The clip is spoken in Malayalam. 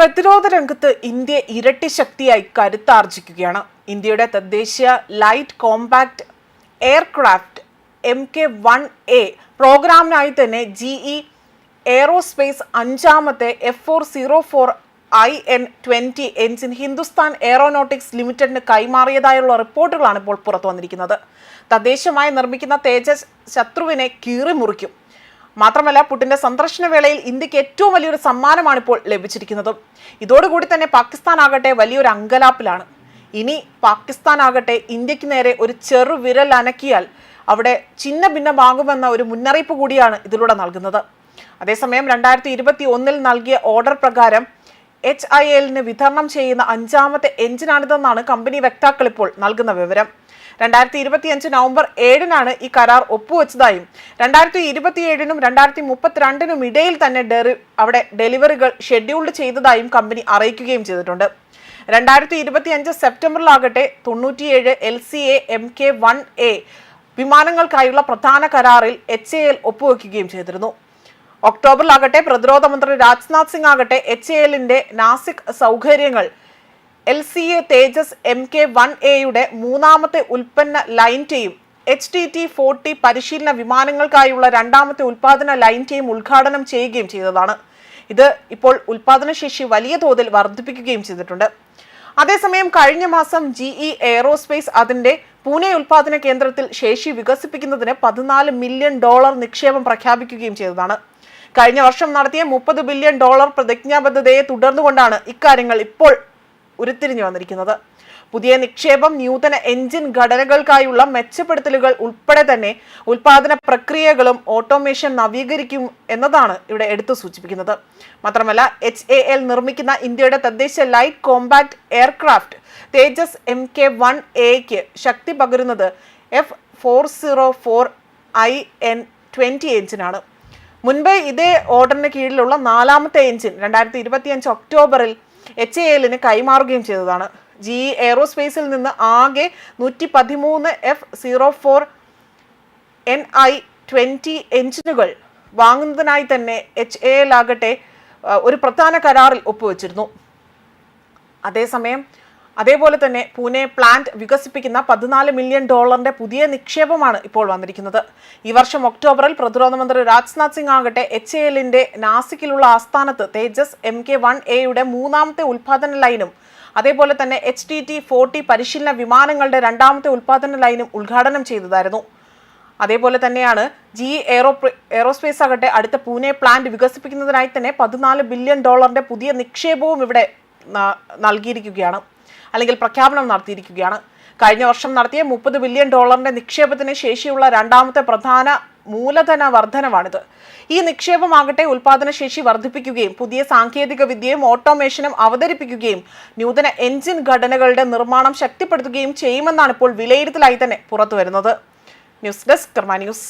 പ്രതിരോധ രംഗത്ത് ഇന്ത്യ ഇരട്ടി ശക്തിയായി കരുത്താർജിക്കുകയാണ്. ഇന്ത്യയുടെ തദ്ദേശീയ light compact aircraft M K one A പ്രോഗ്രാമിനായി തന്നെ ജി ഇ എയറോസ്പേസ് അഞ്ചാമത്തെ F four zero four I N twenty engine Hindustan aeronautics ലിമിറ്റഡിന് കൈമാറിയതായുള്ള റിപ്പോർട്ടുകളാണ് ഇപ്പോൾ പുറത്തു വന്നിരിക്കുന്നത് തദ്ദേശമായി നിർമ്മിക്കുന്ന തേജസ് ശത്രുവിനെ കീറിമുറിക്കും. മാത്രമല്ല പുടിന്റെ സന്ദർശന വേളയിൽ ഇന്ത്യയ്ക്ക് ഏറ്റവും വലിയൊരു സമ്മാനമാണ് ഇപ്പോൾ ലഭിച്ചിരിക്കുന്നത്. ഇതോടുകൂടി തന്നെ പാകിസ്ഥാൻ ആകട്ടെ വലിയൊരു അങ്കലാപ്പിലാണ്. ഇനി പാകിസ്ഥാൻ ആകട്ടെ ഇന്ത്യയ്ക്ക് നേരെ ഒരു ചെറു വിരൽ അനക്കിയാൽ അവിടെ ചിന്ന ഭിന്നമാകുമെന്ന ഒരു മുന്നറിയിപ്പ് കൂടിയാണ് ഇതിലൂടെ നൽകുന്നത്. അതേസമയം രണ്ടായിരത്തി ഇരുപത്തി ഒന്നിൽ നൽകിയ ഓർഡർ പ്രകാരം എച്ച് ഐ എല്ലിന് വിതരണം ചെയ്യുന്ന അഞ്ചാമത്തെ എഞ്ചിനാണിതെന്നാണ് കമ്പനി വക്താക്കൾ ഇപ്പോൾ നൽകുന്ന വിവരം. രണ്ടായിരത്തി ഇരുപത്തിയഞ്ച് നവംബർ ഏഴിനാണ് ഈ കരാർ ഒപ്പുവെച്ചതായും രണ്ടായിരത്തി ഇരുപത്തിയേഴിനും രണ്ടായിരത്തി മുപ്പത്തിരണ്ടിനും ഇടയിൽ തന്നെ ഡെറി അവിടെ ഡെലിവറികൾ ഷെഡ്യൂൾഡ് ചെയ്തതായും കമ്പനി അറിയിക്കുകയും ചെയ്തിട്ടുണ്ട്. രണ്ടായിരത്തി ഇരുപത്തിയഞ്ച് സെപ്റ്റംബറിലാകട്ടെ തൊണ്ണൂറ്റിയേഴ് L C A M K one A വിമാനങ്ങൾക്കായുള്ള പ്രധാന കരാറിൽ എച്ച് എ എൽ ഒപ്പുവെക്കുകയും ചെയ്തിരുന്നു. ഒക്ടോബറിലാകട്ടെ പ്രതിരോധ മന്ത്രി രാജ്നാഥ് സിംഗ് ആകട്ടെ എച്ച് എ എല്ലിന്റെ നാസിക് സൗകര്യങ്ങൾ L C A Tejas M K one എയുടെ മൂന്നാമത്തെ ഉൽപ്പന്ന line team H T T forty പരിശീലന വിമാനങ്ങൾക്കായുള്ള രണ്ടാമത്തെ ഉൽപാദന ലൈൻ ടീം ഉദ്ഘാടനം ചെയ്യുകയും ചെയ്തതാണ്. ഇത് ഇപ്പോൾ ഉൽപാദനശേഷി വലിയ തോതിൽ വർദ്ധിപ്പിക്കുകയും ചെയ്തിട്ടുണ്ട്. അതേസമയം കഴിഞ്ഞ മാസം ജി ഇ എയറോസ്പേസ് അതിന്റെ പൂനെ ഉൽപാദന കേന്ദ്രത്തിൽ ശേഷി വികസിപ്പിക്കുന്നതിന് പതിനാല് മില്യൺ ഡോളർ നിക്ഷേപം പ്രഖ്യാപിക്കുകയും ചെയ്തതാണ്. കഴിഞ്ഞ വർഷം നടത്തിയ മുപ്പത് ബില്യൺ ഡോളർ പ്രതിജ്ഞാബദ്ധതയെ തുടർന്നുകൊണ്ടാണ് ഇക്കാര്യങ്ങൾ ഇപ്പോൾ ഉരുത്തിരിഞ്ഞു വന്നിരിക്കുന്നത്. പുതിയ നിക്ഷേപം നൂതന എഞ്ചിൻ ഘടനകൾക്കായുള്ള മെച്ചപ്പെടുത്തലുകൾ ഉൾപ്പെടെ തന്നെ ഉൽപാദന പ്രക്രിയകളും ഓട്ടോമേഷൻ നവീകരിക്കും എന്നതാണ് ഇവിടെ എടുത്തു സൂചിപ്പിക്കുന്നത്. മാത്രമല്ല എച്ച് എ എൽ നിർമ്മിക്കുന്ന ഇന്ത്യയുടെ തദ്ദേശ light compact aircraft Tejas M K one എക്ക് ശക്തി പകരുന്നത് F four zero four I N twenty എഞ്ചിനാണ് മുൻപ് ഇതേ ഓർഡറിന് കീഴിലുള്ള നാലാമത്തെ എഞ്ചിൻ രണ്ടായിരത്തി ഇരുപത്തിയഞ്ച് ഒക്ടോബറിൽ എച്ച് എ എല്ലിന് കൈമാറുകയും ചെയ്തതാണ്. ജി ഇ എയറോസ്പേസിൽ നിന്ന് ആകെ നൂറ്റി പതിമൂന്ന് F zero four N I twenty എഞ്ചിനുകൾ വാങ്ങുന്നതിനായി തന്നെ എച്ച് എ എൽ ആകട്ടെ ഒരു പ്രധാന കരാറിൽ ഒപ്പുവെച്ചിരുന്നു. അതേസമയം അതേപോലെ തന്നെ പൂനെ പ്ലാന്റ് വികസിപ്പിക്കുന്ന പതിനാല് മില്യൺ ഡോളറിന്റെ പുതിയ നിക്ഷേപമാണ് ഇപ്പോൾ വന്നിരിക്കുന്നത്. ഈ വർഷം ഒക്ടോബറിൽ പ്രതിരോധ മന്ത്രി രാജ്നാഥ് സിംഗ് ആകട്ടെ എച്ച് എ എല്ലിന്റെ നാസിക്കിലുള്ള ആസ്ഥാനത്ത് തേജസ് എം കെ വൺ എയുടെ മൂന്നാമത്തെ ഉൽപാദന ലൈനും അതേപോലെ തന്നെ എച്ച് ടി ടി ഫോർട്ടി പരിശീലന വിമാനങ്ങളുടെ രണ്ടാമത്തെ ഉൽപാദന ലൈനും ഉദ്ഘാടനം ചെയ്തതായിരുന്നു. അതേപോലെ തന്നെയാണ് ജി എയറോ എയറോസ്പേസ് ആകട്ടെ അടുത്ത പൂനെ പ്ലാന്റ് വികസിപ്പിക്കുന്നതിനായി തന്നെ പതിനാല് ബില്യൺ ഡോളറിന്റെ പുതിയ നിക്ഷേപവും ഇവിടെ നൽകിയിരിക്കുകയാണ്. അല്ലെങ്കിൽ പ്രഖ്യാപനം നടത്തിയിരിക്കുകയാണ്. കഴിഞ്ഞ വർഷം നടത്തിയ മുപ്പത് ബില്യൺ ഡോളറിന്റെ നിക്ഷേപത്തിന് ശേഷിയുള്ള രണ്ടാമത്തെ പ്രധാന മൂലധന വർധനമാണിത് ഈ നിക്ഷേപമാകട്ടെ ഉൽപാദനശേഷി വർദ്ധിപ്പിക്കുകയും പുതിയ സാങ്കേതിക വിദ്യയും ഓട്ടോമേഷനും അവതരിപ്പിക്കുകയും നൂതന എഞ്ചിൻ ഘടനകളുടെ നിർമ്മാണം ശക്തിപ്പെടുത്തുകയും ചെയ്യുമെന്നാണ് ഇപ്പോൾ വിലയിരുത്തലായി തന്നെ പുറത്തുവരുന്നത്. News desk Karma news.